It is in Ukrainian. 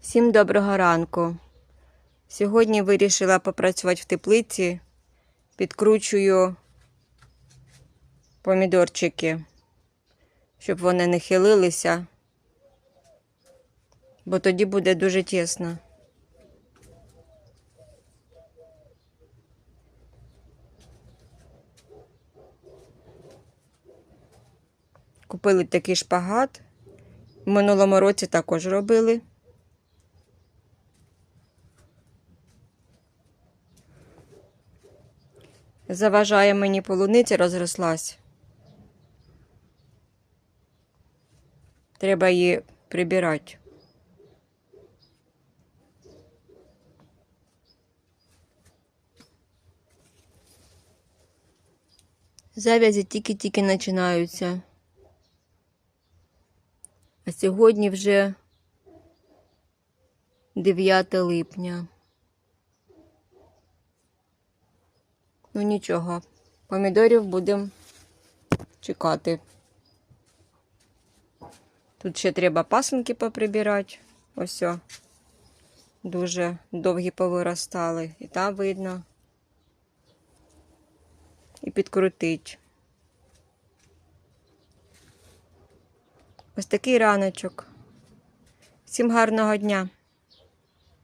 Всім доброго ранку. Сьогодні вирішила попрацювати в теплиці. Підкручую помідорчики, щоб вони не хилилися, бо тоді буде дуже тісно. Купили такий шпагат. В минулому році також робили. Заважає мені полуниця розрослась. Треба її прибирати. Завязі тільки-тільки починаються. А сьогодні вже 9 липня. Ну нічого, помідорів будемо чекати. Тут ще треба пасенки поприбирати. Ось. о. Дуже довгі повиростали. І там видно. І підкрутить. Ось такий раночок. Всім гарного дня!